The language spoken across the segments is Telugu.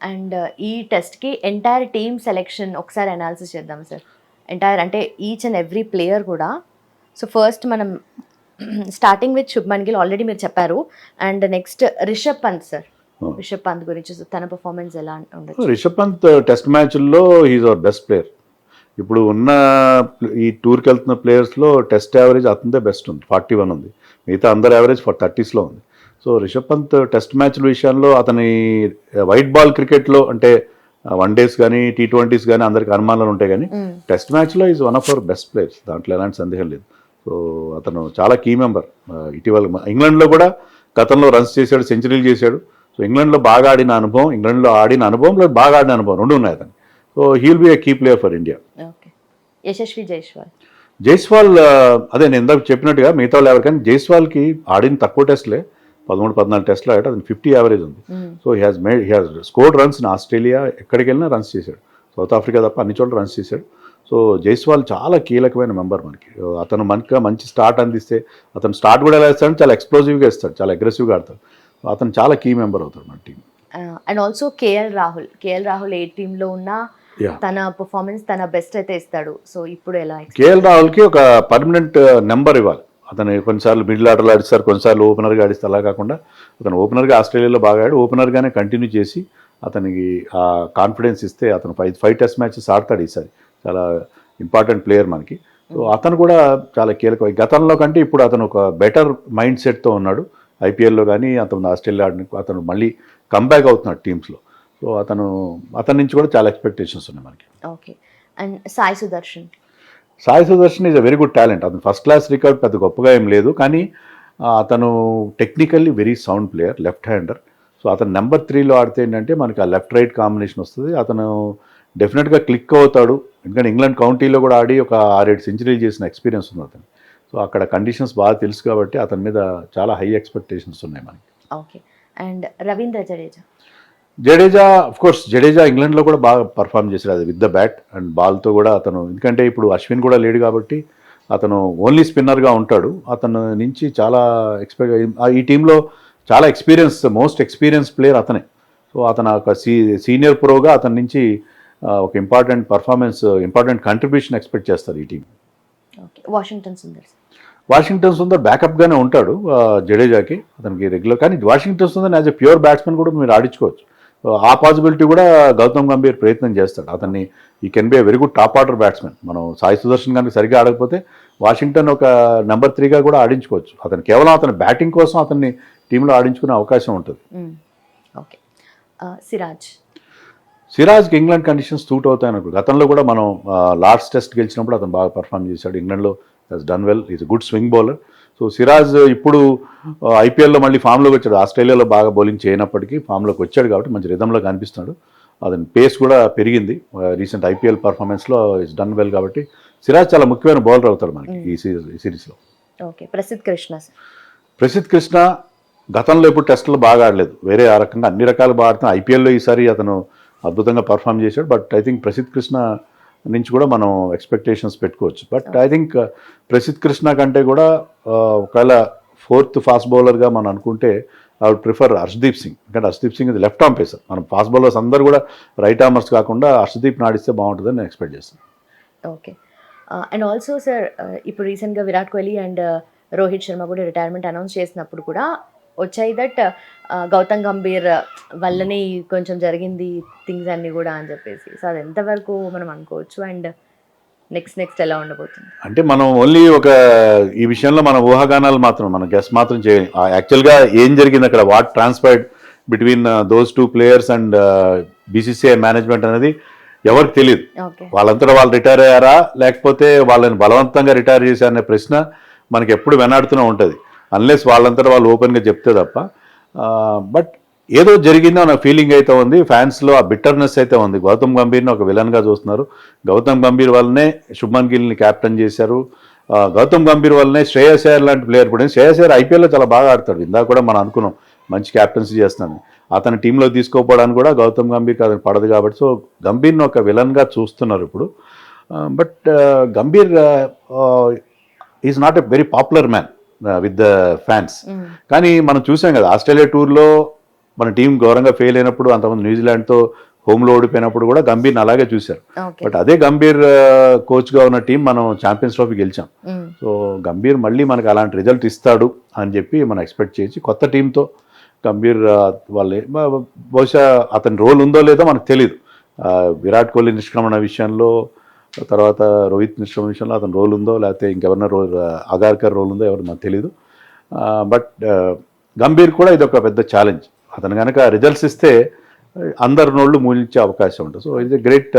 అండ్ ఈ టెస్ట్కి ఎంటైర్ టీమ్ సెలెక్షన్ ఒకసారి అనాలిసిస్ చేద్దాం సార్. ఎంటైర్ అంటే ఈచ్ అండ్ ఎవ్రీ ప్లేయర్ కూడా. సో ఫస్ట్ మనం starting with Shubman Gill already మీరు చెప్పారు. And next Rishabh Pant sir. Rishabh Pant గురించి తన పర్ఫార్మెన్స్ ఎలా ఉండొచ్చు? రిషబ్ పంత్ టెస్ట్ మ్యాచ్ల్లో హీజ్ అవర్ బెస్ట్ ప్లేయర్ ఇప్పుడు ఉన్న ఈ టూర్కి వెళ్తున్న ప్లేయర్స్లో టెస్ట్ యావరేజ్ అతనిదే బెస్ట్ ఉంది. ఫార్టీ వన్ ఉంది. మిగతా అందరు యావరేజ్ ఫర్ థర్టీస్లో ఉంది. సో రిషబ్ పంత్ టెస్ట్ మ్యాచ్ల విషయంలో అతని వైట్ బాల్ క్రికెట్లో అంటే వన్ డేస్ కానీ టీ ట్వంటీస్ కానీ అందరికి అనుమానాలు ఉంటాయి కానీ. టెస్ట్ మ్యాచ్లో is one of our best players. దాంట్లో ఎలాంటి సందేహం లేదు. సో అతను చాలా కీ మెంబర్. ఇటీవల ఇంగ్లాండ్లో కూడా గతంలో రన్స్ చేశాడు సెంచరీలు చేశాడు. సో ఇంగ్లాండ్లో బాగా ఆడిన అనుభవం ఇంగ్లాండ్లో ఆడిన అనుభవంలో బాగా ఆడిన అనుభవం రెండు ఉన్నాయి అతను so he'll be a key player for India. Yashasvi Jaiswal. Jaiswal అదే నేను ఇందాక చెప్పినట్టుగా మిగతా వాళ్ళు ఎవరు కానీ జైస్వాల్కి ఆడిన తక్కువ టెస్ట్లే. పదమూడు పద్నాలుగు టెస్ట్లు ఆడాడు. అతను ఫిఫ్టీ యావరేజ్ ఉంది. So he has made he has scored runs in Australia. ఎక్కడికి వెళ్ళినా రన్స్ చేశాడు. సౌత్ ఆఫ్రికా తప్ప అన్ని చోట్ల రన్స్ చేశాడు. సో జైస్వాల్ చాలా కీలకమైన మెంబర్ మనకి. అతను మనకి మంచి స్టార్ట్ అందిస్తే అతను స్టార్ట్ కూడా ఎలా ఇస్తాడు చాలా ఎక్స్ప్లోజివ్గా ఇస్తాడు చాలా అగ్రెసివ్గా ఆడతాడు. అతను చాలా కీ మెంబర్ అవుతాడు మన team and also KL Rahul KL Rahul ఏ టీంలో ఉన్నా తన పర్ఫార్మెన్స్ తన బెస్ట్ అయితే ఇస్తాడు. సో ఇప్పుడు ఎలా? కేఎల్ రాహుల్కి ఒక పర్మనెంట్ నెంబర్ ఇవ్వాలి. అతను కొన్నిసార్లు మిడిల్ ఆర్డర్లో ఆడిస్తారు కొన్నిసార్లు ఓపెనర్గా ఆడిస్తారు. అలా కాకుండా అతను ఓపెనర్గా ఆస్ట్రేలియాలో బాగా ఆడి ఓపెనర్గానే కంటిన్యూ చేసి అతనికి ఆ కాన్ఫిడెన్స్ ఇస్తే అతను ఫైవ్ ఫైవ్ టెస్ట్ మ్యాచెస్ ఆడతాడు ఈసారి. చాలా ఇంపార్టెంట్ ప్లేయర్ మనకి. సో అతను కూడా చాలా కీలకం. గతంలో కంటే ఇప్పుడు అతను ఒక బెటర్ మైండ్ సెట్తో ఉన్నాడు. ఐపీఎల్లో కానీ అతను ఆస్ట్రేలియా ఆడిన అతను మళ్ళీ కంబ్యాక్ అవుతున్నాడు టీమ్స్లో. సో అతను అతని నుంచి కూడా చాలా ఎక్స్పెక్టేషన్స్ ఉన్నాయి మనకి. Okay. And Sai Sudharsan. Sai Sudharsan is a very good talent అతను ఫస్ట్ క్లాస్ రికార్డ్ పెద్ద గొప్పగా ఏం లేదు కానీ అతను technically very sound player left hander so అతను నెంబర్ త్రీలో ఆడితే ఏంటంటే మనకి ఆ లెఫ్ట్ రైట్ కాంబినేషన్ వస్తుంది. అతను డెఫినెట్గా క్లిక్ అవుతాడు. ఎందుకంటే ఇంగ్లాండ్ కౌంటీలో కూడా ఆడి ఒక ఆరేడు సెంచరీలు చేసిన ఎక్స్పీరియన్స్ ఉంది అతను సో అక్కడ కండిషన్స్ బాగా తెలుసు కాబట్టి అతని మీద చాలా హై ఎక్స్పెక్టేషన్స్ ఉన్నాయి మనకి. Okay and Ravindra Jadeja Jadeja of course Jadeja ఇంగ్లాండ్లో కూడా బాగా పర్ఫామ్ చేశాడు. అది విత్ ద బ్యాట్ అండ్ బాల్తో కూడా అతను ఎందుకంటే ఇప్పుడు అశ్విన్ కూడా లేడు కాబట్టి అతను ఓన్లీ స్పిన్నర్గా ఉంటాడు. అతను నుంచి చాలా ఎక్స్పెక్ట్ ఈ టీంలో చాలా ఎక్స్పీరియన్స్ మోస్ట్ ఎక్స్పీరియన్స్ ప్లేయర్ అతనే. సో అతను ఒక సీ సీనియర్ ప్రోగా అతని నుంచి ఒక important performance important contribution expect చేస్తారు ఈ టీం ఓకే వాషింగ్టన్ సుందర్స్ వాషింగ్టన్ సుందర్ బ్యాకప్గానే ఉంటాడు జడేజాకి అతనికి రెగ్యులర్ కానీ Washington Sundar as a pure batsmen కూడా మీరు ఆడించుకోవచ్చు. ఆ పాసిబిలిటీ కూడా గౌతమ్ గంభీర్ ప్రయత్నం చేస్తాడు. అతన్ని ఈ can be a very good top order batsmen. మనం సాయి సుదర్శన్ కనుక సరిగ్గా ఆడకపోతే వాషింగ్టన్ ఒక నెంబర్ త్రీగా కూడా ఆడించుకోవచ్చు. అతను కేవలం అతని బ్యాటింగ్ కోసం అతన్ని టీంలో ఆడించుకునే అవకాశం ఉంటుంది. ఓకే. సిరాజ్. సిరాజ్కి ఇంగ్లాండ్ కండిషన్స్ సూట్ అవుతాయి అనుకో. గతంలో కూడా మనం లాస్ట్ టెస్ట్ గెలిచినప్పుడు అతను బాగా పర్ఫామ్ చేశాడు. ఇంగ్లాండ్లో he's done well. Is good swing bowler. So Siraj ఇప్పుడు ఐపీఎల్లో మళ్ళీ ఫామ్లోకి వచ్చాడు. ఆస్ట్రేలియాలో బాగా బౌలింగ్ చేయనప్పటికీ ఫామ్లోకి వచ్చాడు కాబట్టి మంచి రిధంలో కనిపిస్తున్నాడు. అతని పేస్ కూడా పెరిగింది. రీసెంట్ ఐపీఎల్ పర్ఫార్మెన్స్లో ఇస్ డన్ వెల్ కాబట్టి సిరాజ్ చాలా ముఖ్యమైన బౌలర్ అవుతాడు మనకి ఈ సిరీస్ ఈ సిరీస్లో ఓకే. ప్రసిద్ధ్ కృష్ణ ప్రసిద్ధ్ కృష్ణ గతంలో ఇప్పుడు టెస్టులు బాగా ఆడలేదు. వేరే ఆ రకంగా అన్ని రకాలు బాగా ఆడుతున్నా ఐపీఎల్లో ఈసారి అతను అద్భుతంగా పర్ఫామ్ చేశాడు. But I think Prasidh Krishna నుంచి కూడా మనం ఎక్స్పెక్టేషన్స్ పెట్టుకోవచ్చు. But I think Prasidh Krishna కంటే కూడా ఆ, ఒకవేళ ఫోర్త్ ఫాస్ట్ బౌలర్గా మనం అనుకుంటే I would prefer Harshdeep Singh ఎందుకంటే హర్షదీప్ సింగ్ ఇది లెఫ్ట్ ఆర్మ్ పేసర్ మనం ఫాస్ట్ బౌలర్స్ అందరూ కూడా రైట్ ఆర్మర్స్ కాకుండా హర్షదీప్ నాడిస్తే బాగుంటుందని నేను ఎక్స్పెక్ట్ చేస్తాను. ఓకే అండ్ ఆల్సో సార్ ఇప్పుడు రీసెంట్గా విరాట్ కోహ్లీ అండ్ రోహిత్ శర్మ కూడా రిటైర్మెంట్ అనౌన్స్ చేసినప్పుడు కూడా వచ్చాయి దట్ గౌతమ్ గంభీర్ వల్లనే కొంచెం జరిగింది థింగ్స్ అన్నీ కూడా అని చెప్పేసి. సో అది ఎంతవరకు మనం అనుకోవచ్చు అండ్ నెక్స్ట్ నెక్స్ట్ ఎలా ఉండబోతుంది? అంటే మనం ఓన్లీ ఒక ఈ విషయంలో మన ఊహాగానాలు మాత్రం మన గెస్ట్ మాత్రం చేయాలి యాక్చువల్గా ఏం జరిగింది అక్కడ what transferred between those two players and BCCI management అనేది ఎవరికి తెలియదు ఓకే. వాళ్ళంతటా వాళ్ళు రిటైర్ అయ్యారా లేకపోతే వాళ్ళని బలవంతంగా రిటైర్ చేశారనే ప్రశ్న మనకి ఎప్పుడు వెనాడుతూనే ఉంటుంది. అన్లెస్ వాళ్ళంతటా వాళ్ళు ఓపెన్గా చెప్తే తప్ప. బట్ ఏదో జరిగిందో అన్న ఫీలింగ్ అయితే ఉంది. ఫ్యాన్స్లో ఆ బిట్టర్నెస్ అయితే ఉంది. గౌతమ్ గంభీర్ని ఒక విలన్గా చూస్తున్నారు. గౌతమ్ గంభీర్ వల్లనే శుభ్మన్ గిల్ని క్యాప్టెన్ చేశారు. గౌతమ్ గంభీర్ వల్లనే శ్రేయస్ అయ్యర్ లాంటి ప్లేయర్ ఇప్పుడు శ్రేయస్ అయ్యర్ ఐపీఎల్లో చాలా బాగా ఆడతాడు. ఇందాక కూడా మనం అనుకున్నాం మంచి క్యాప్టెన్సీ చేస్తున్నాను అతని టీంలో తీసుకోపోవడానికి కూడా గౌతమ్ గంభీర్కి అతను పడదు కాబట్టి. సో గంభీర్ని ఒక విలన్గా చూస్తున్నారు ఇప్పుడు. But Gambhir is not a very popular man with the fans కానీ మనం చూసాం కదా ఆస్ట్రేలియా టూర్లో మన టీం ఘోరంగా ఫెయిల్ అయినప్పుడు అంతమంది న్యూజిలాండ్తో హోమ్లో ఓడిపోయినప్పుడు కూడా గంభీర్ని అలాగే చూశారు. బట్ అదే గంభీర్ కోచ్గా ఉన్న టీం మనం ఛాంపియన్స్ ట్రోఫీ గెలిచాం. సో గంభీర్ మళ్ళీ మనకు అలాంటి రిజల్ట్ ఇస్తాడు అని చెప్పి మనం ఎక్స్పెక్ట్ చేయొచ్చు కొత్త టీంతో గంభీర్ వాళ్ళే బహుశా అతని రోల్ ఉందో లేదో మనకు తెలియదు విరాట్ కోహ్లీ నిష్క్రమణ విషయంలో తర్వాత రోహిత్ నిష్క్రమణ విషయంలో అతని రోల్ ఉందో లేకపోతే ఇంకెవరన్నా రోల్ అగార్కర్ రోల్ ఉందో ఎవరు నాకు తెలియదు బట్ గంభీర్ కూడా ఇది ఒక పెద్ద ఛాలెంజ్. అతను కనుక రిజల్ట్స్ ఇస్తే అందరి నోళ్ళు మూలించే అవకాశం ఉంటుంది. So it's a great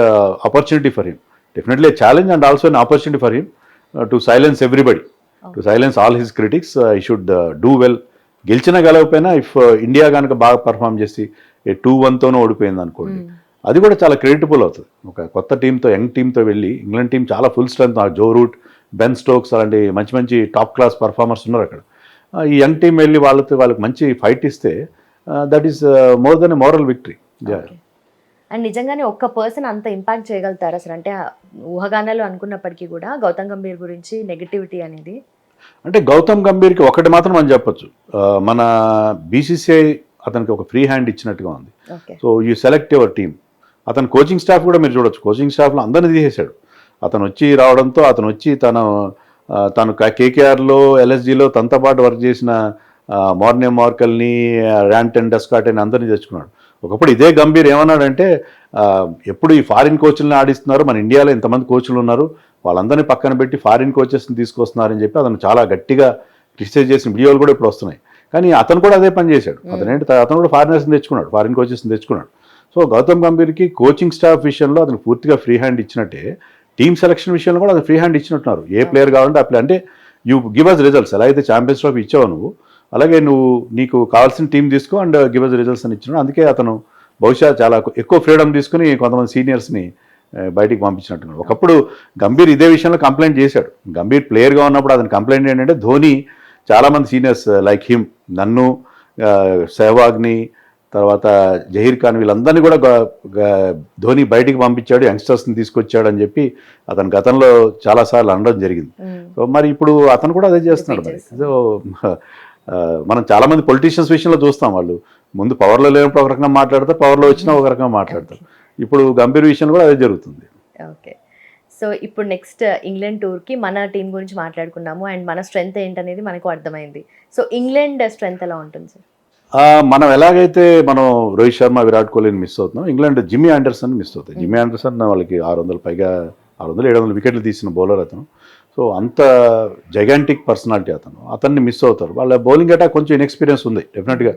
opportunity for him definitely challenge and also an opportunity for him to silence everybody to silence all his critics I should do well గెలిచినా గెలవకపోయినా ఇఫ్ ఇండియా కనుక బాగా పర్ఫామ్ చేసి టూ వన్తోనూ ఓడిపోయింది అనుకోండి అది కూడా చాలా క్రెడిటబుల్ అవుతుంది. ఒక కొత్త టీంతో యంగ్ టీంతో వెళ్ళి ఇంగ్లాండ్ టీం చాలా full strength Joe Root Ben Stokes అలాంటి మంచి మంచి టాప్ క్లాస్ పర్ఫార్మర్స్ ఉన్నారు అక్కడ. ఈ యంగ్ టీం వెళ్ళి వాళ్ళతో వాళ్ళకి మంచి ఫైట్ ఇస్తే that is more than moral victory and నిజంగానే ఒక్క పర్సన్ అంత ఇంపాక్ట్ చేయగలుగుతారా సార్? అంటే ఊహగానాలు అనుకున్నప్పటికీ కూడా గౌతమ్ గంభీర్ గురించి నెగటివిటీ అనేది. అంటే గౌతమ్ గంభీర్కి ఒకటి మాత్రం మనం చెప్పొచ్చు. మన బీసీసీఐ అతనికి ఒక ఫ్రీ హ్యాండ్ ఇచ్చినట్టుగా ఉంది. So you select your team అతను కోచింగ్ స్టాఫ్ కూడా మీరు చూడొచ్చు. కోచింగ్ స్టాఫ్లో అందరిని తీసేశాడు. అతను వచ్చి రావడంతో అతను వచ్చి తను తను కేకేఆర్లో ఎల్ఎస్జిలో తనతో పాటు వర్క్ చేసిన మార్నియం మార్కల్ని ర్యాంటన్ డెస్కాట్ అని అందరినీ తెచ్చుకున్నాడు. ఒకప్పుడు ఇదే గంభీర్ ఏమన్నాడంటే ఎప్పుడు ఈ ఫారిన్ కోచ్లను ఆడిస్తున్నారు? మన ఇండియాలో ఇంతమంది కోచ్లు ఉన్నారు. వాళ్ళందరినీ పక్కన పెట్టి ఫారిన్ కోచెస్ని తీసుకొస్తున్నారని చెప్పి అతను చాలా గట్టిగా క్రిటిసైజ్ చేసిన వీడియోలు కూడా ఇప్పుడు వస్తున్నాయి. కానీ అతను కూడా అదే పని చేశాడు. అతను ఏంటి అతను కూడా ఫారినర్స్ని తెచ్చుకున్నాడు. ఫారిన్ కోచెస్ని తెచ్చుకున్నాడు. సో గౌతమ్ గంభీర్కి కోచింగ్ స్టాఫ్ విషయంలో అతను పూర్తిగా ఫ్రీ హ్యాండ్ ఇచ్చినట్టే టీమ్ సెలక్షన్ విషయంలో కూడా అతను ఫ్రీ హ్యాండ్ ఇచ్చినట్టున్నారు. ఏ ప్లేయర్ కావాలంటే ఆ ప్లేయర్ అంటే యూ గివ్ అస్ రిజల్ట్స్ ఎలా అయితే ఛాంపియన్స్ ట్రోఫీ ఇచ్చావు నువ్వు అలాగే నువ్వు నీకు కావాల్సిన టీం తీసుకో అండ్ గివ్ అస్ రిజల్ట్స్ అని ఇచ్చినాడు. అందుకే అతను బహుశా చాలా ఎక్కువ ఫ్రీడమ్ తీసుకుని కొంతమంది సీనియర్స్ని బయటికి పంపించినట్టున్నాడు ఒకప్పుడు గంభీర్ ఇదే విషయంలో కంప్లైంట్ చేశాడు. గంభీర్ ప్లేయర్గా ఉన్నప్పుడు అతని కంప్లైంట్ ఏంటంటే ధోని చాలామంది సీనియర్స్ లైక్ హిమ్ నన్ను సెహవాగ్ని తర్వాత జహీర్ ఖాన్ వీళ్ళందరినీ కూడా ధోని బయటికి పంపించాడు యంగ్స్టర్స్ని తీసుకొచ్చాడు అని చెప్పి అతను గతంలో చాలాసార్లు అనడం జరిగింది. సో మరి ఇప్పుడు అతను కూడా అదే చేస్తున్నాడు మరి. సో మనం చాలా మంది పొలిటీషియన్స్ విషయంలో చూస్తాం వాళ్ళు. ముందు పవర్లో లేనప్పుడు ఒక రకంగా మాట్లాడతారు పవర్లో వచ్చినా ఒక రకంగా మాట్లాడతారు. ఇప్పుడు గంభీర్ విషయంలో కూడా అదే జరుగుతుంది. ఓకే. సో ఇప్పుడు నెక్స్ట్ ఇంగ్లాండ్ టూర్కి మన టీం గురించి మాట్లాడుకున్నాము అండ్ మన స్ట్రెంగ్త్ ఏంటనేది మనకు అర్థమైంది. సో ఇంగ్లాండ్ స్ట్రెంగ్త్ ఎలా ఉంటుంది సార్? మనం ఎలాగైతే మనం రోహిత్ శర్మ విరాట్ కోహ్లీని మిస్ అవుతున్నాం ఇంగ్లాండ్ జిమ్మీ ఆండర్సన్ మిస్ అవుతాయి. జిమ్మీ ఆండర్సన్ వాళ్ళకి ఆరు వందల పైగా ఆరు వందలు ఏడు వందల వికెట్లు తీసిన బౌలర్ అతను. సో అంత జైగాంటిక్ పర్సనాలిటీ అతను. అతన్ని మిస్ అవుతారు. వాళ్ళ బౌలింగ్ అటాక్ కొంచెం ఇన్ఎక్స్పీరియన్స్ ఉంది డెఫినెట్గా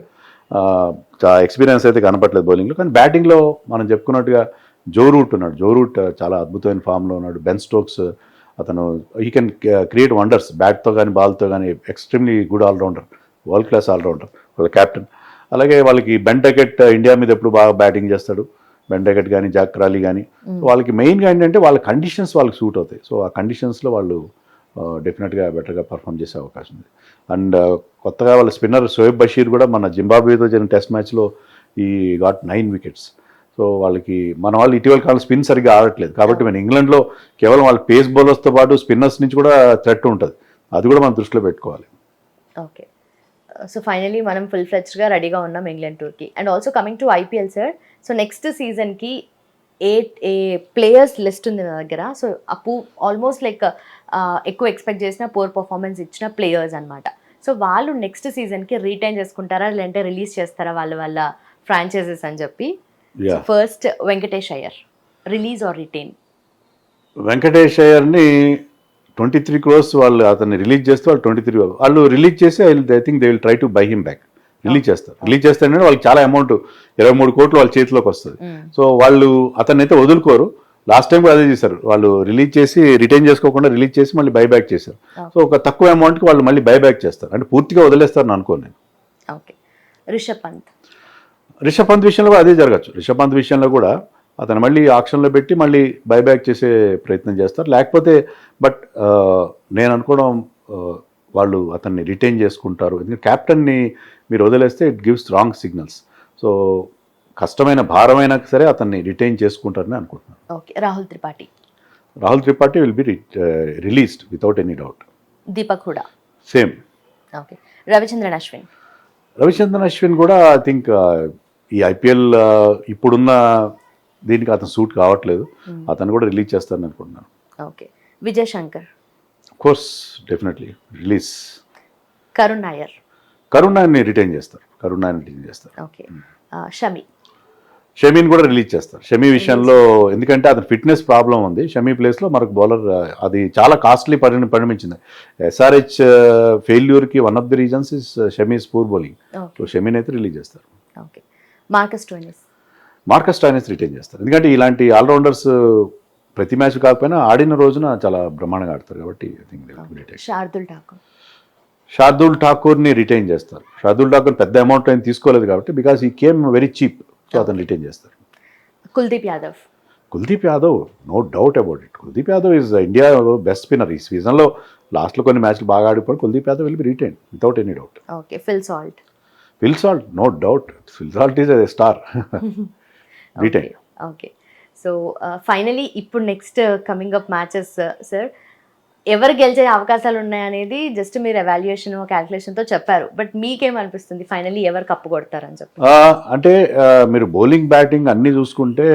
ఎక్స్పీరియన్స్ అయితే కనపట్లేదు బౌలింగ్లో. కానీ బ్యాటింగ్లో మనం చెప్పుకున్నట్టుగా జో రూట్ ఉన్నాడు. జో రూట్ చాలా అద్భుతమైన ఫామ్లో ఉన్నాడు. బెన్ స్టోక్స్ అతను ఈ కెన్ క్రియేట్ వండర్స్ బ్యాట్తో కానీ బాల్తో కానీ extremely good allrounder world class allrounder వాళ్ళ కెప్టెన్ అలాగే వాళ్ళకి బెన్ డెకెట్ ఇండియా మీద ఎప్పుడు బాగా బ్యాటింగ్ చేస్తాడు. బెన్ డెకెట్ కానీ జాక్ క్రాలీ కానీ వాళ్ళకి మెయిన్గా ఏంటంటే వాళ్ళ కండిషన్స్ వాళ్ళకి సూట్ అవుతాయి. సో ఆ కండిషన్స్లో వాళ్ళు డెఫినెట్గా బెటర్గా పర్ఫామ్ చేసే అవకాశం ఉంది. అండ్ కొత్తగా వాళ్ళ స్పిన్నర్ షోయబ్ బషీర్ కూడా మన జింబాబ్వేతో జరిగిన టెస్ట్ మ్యాచ్లో ఈ గాట్ నైన్ వికెట్స్ సో వాళ్ళకి మన వాళ్ళు ఇటీవల కాలం స్పిన్ సరిగ్గా ఆడట్లేదు. కాబట్టి మన ఇంగ్లాండ్లో కేవలం వాళ్ళ పేస్ బౌలర్స్తో పాటు స్పిన్నర్స్ నుంచి కూడా థ్రెట్ ఉంటుంది. అది కూడా మనం దృష్టిలో పెట్టుకోవాలి. ఓకే సో ఫైనలీ మనం ఫుల్ ఫ్లెచ్డ్గా రెడీగా ఉన్నాం ఇంగ్లాండ్ టూర్కి and also coming to IPL sir so next సీజన్కి ఏ ఏ ప్లేయర్స్ లిస్ట్ ఉంది నా దగ్గర. సో అప్పు ఆల్మోస్ట్ లైక్ ఎక్కువ ఎక్స్పెక్ట్ చేసిన పోర్ పర్ఫార్మెన్స్ ఇచ్చిన ప్లేయర్స్ అన్నమాట. సో వాళ్ళు నెక్స్ట్ సీజన్కి రీటైన్ చేసుకుంటారా లేదంటే రిలీజ్ చేస్తారా వాళ్ళ వాళ్ళ ఫ్రాంచైజెస్ అని చెప్పి? First Venkatesh Iyer release or retain Venkatesh అయ్యర్ని twenty three crores వాళ్ళు అతన్ని రిలీజ్ చేస్తే వాళ్ళు ట్వంటీ త్రీ వాళ్ళు రిలీజ్ చేసి I think they will try to buy him back release చేస్తారు. రిలీజ్ చేస్తారంటే వాళ్ళకి చాలా అమౌంట్ ఇరవై మూడు కోట్లు వాళ్ళ చేతిలోకి వస్తుంది. సో వాళ్ళు అతన్ని అయితే వదులుకోరు. లాస్ట్ టైం కూడా అదే చేశారు. వాళ్ళు రిలీజ్ చేసి రిటైన్ చేసుకోకుండా రిలీజ్ చేసి మళ్ళీ బై బ్యాక్ చేశారు. సో ఒక తక్కువ అమౌంట్కి వాళ్ళు మళ్ళీ బై బ్యాక్ చేస్తారు. అంటే పూర్తిగా వదిలేస్తారు అనుకోను నేను. ఓకే రిషబ్ పంత్. రిషబ్ పంత్ విషయంలో కూడా అదే జరగచ్చు. రిషబ్ పంత్ విషయంలో కూడా అతను మళ్ళీ ఆక్షన్లో పెట్టి మళ్ళీ బైబ్యాక్ చేసే ప్రయత్నం చేస్తారు. లేకపోతే బట్ నేను అనుకోవడం వాళ్ళు అతన్ని రిటైన్ చేసుకుంటారు. ఎందుకంటే క్యాప్టెన్ని మీరు వదిలేస్తే it gives wrong signals so కష్టమైన భారమైనా సరే అతన్ని రిటైన్ చేసుకుంటారని అనుకుంటున్నాను. Okay. Rahul Tripathi. Rahul Tripathi will be released without any doubt Deepak Hooda. Same okay. Ravichandran Ashwin. Ravichandran Ashwin కూడా ఐ థింక్ ఈ ఐపీఎల్ ఇప్పుడున్న దీనికి అతను సూట్ కావట్లేదు. అతను కూడా రిలీజ్ చేస్తారని అనుకుంటున్నాను. Okay. Vijay Shankar course definitely release Karun Nair. కరుణాన్ని retain చేస్తారు. కరుణాన్ని రిటైన్ చేస్తారు. ఓకే. ఆ, షమి. షమీని కూడా రిలీజ్ చేస్తారు. షమీ విషయంలో ఎందుకంటే అతని ఫిట్నెస్ ప్రాబ్లం ఉంది. షమీ ప్లేస్లో మనకు బౌలర్ అది చాలా కాస్ట్లీ పరిణ పరిణమించింది. SRH ఫెయిల్యూర్కి one of the reasons is Shami's poor bowling so షమీని అయితే రిలీజ్ చేస్తారు. Okay Marcus Stoinis Marcus Stoinis retain చేస్తారు. ఎందుకంటే ఇలాంటి ఆల్రౌండర్స్ ప్రతి మ్యాచ్ కాకపోయినా ఆడిన రోజున చాలా బ్రహ్మాండంగా ఆడతారు కాబట్టి ఐ థింక్ శార్దుల్ ఠాకూర్. షార్దుల్ ఠాకూర్ని రిటైన్ చేస్తారు. షార్దుల్ ఠాకూర్ పెద్ద అమౌంట్ ఏం తీసుకోలేదు కాబట్టి because he came very cheap so అతను రిటైన్ చేస్తారు. Kuldeep Yadav. Kuldeep Yadav no doubt about it Kuldeep Yadav is India best spinner ఈ సీజన్లో లాస్ట్లో కొన్ని మ్యాచ్లు బాగా ఆడిపోయి Kuldeep Yadav will be retain without any doubt okay Phil Salt. Phil Salt no doubt Phil Salt is a star okay so finally ఇప్పుడు next coming up matches sir ఎవరు గెలిచే అవకాశాలు ఉన్నాయనేది జస్ట్ మీరు ఎవాల్యుయేషన్ క్యాల్కులేషన్తో చెప్పారు. బట్ మీకేమనిపిస్తుంది ఫైనలీ ఎవరు కప్పు కొడతారని చెప్పి. అంటే మీరు బౌలింగ్ బ్యాటింగ్ అన్నీ చూసుకుంటే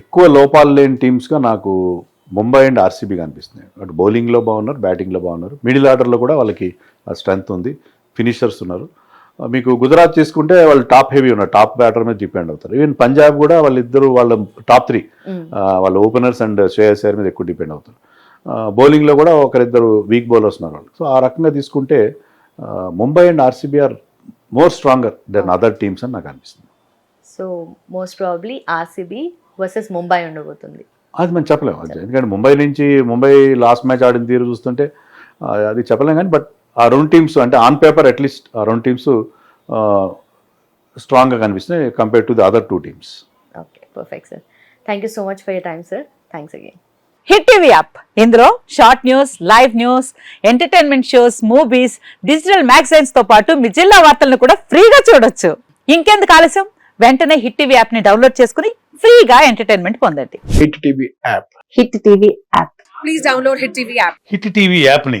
ఎక్కువ లోపాలు లేని టీమ్స్గా నాకు ముంబై అండ్ ఆర్సీబీ కనిపిస్తున్నాయి. అటు బౌలింగ్లో బాగున్నారు బ్యాటింగ్లో బాగున్నారు. మిడిల్ ఆర్డర్లో కూడా వాళ్ళకి స్ట్రెంగ్త్ ఉంది. ఫినిషర్స్ ఉన్నారు. మీకు గుజరాత్ తీసుకుంటే వాళ్ళు టాప్ హెవీ ఉన్నారు టాప్ బ్యాటర్ మీద డిపెండ్ అవుతారు. ఈవెన్ పంజాబ్ కూడా వాళ్ళిద్దరు వాళ్ళ టాప్ త్రీ వాళ్ళ ఓపెనర్స్ అండ్ శ్రేయస్ అయ్యర్ మీద ఎక్కువ డిపెండ్ అవుతారు. బౌలింగ్లో కూడా ఒకరిద్దరు వీక్ బౌలర్స్ ఉన్నారు వాళ్ళు. సో ఆ రకంగా తీసుకుంటే Mumbai and RCB are more stronger than other teams అని నాకు అనిపిస్తుంది. So most probably RCB versus Mumbai ఉండబోతుంది. అది మనం చెప్పలేము. ఎందుకంటే ముంబై నుంచి ముంబై లాస్ట్ మ్యాచ్ ఆడిన తీరు చూస్తుంటే అది చెప్పలేం కానీ బట్ ఆ రెండు టీమ్స్ అంటే ఆన్ పేపర్ అట్లీస్ట్ ఆ రెండు టీమ్స్ స్ట్రాంగ్గా కనిపిస్తున్నాయి compare to the other two teams okay perfect sir thank you so much for your time sir thanks again Hit TV app ఇందులో short news live news entertainment shows movies digital మ్యాగజైన్స్తో పాటు మీ జిల్లా వార్తలను కూడా ఫ్రీగా చూడొచ్చు. ఇంకెందుకు ఆలస్యం? వెంటనే హిట్ టీవీ యాప్ని డౌన్లోడ్ చేసుకుని ఫ్రీగా ఎంటర్టైన్మెంట్ పొందండి. Hit TV app Hit TV app please download Hit TV app. Hit TV యాప్ని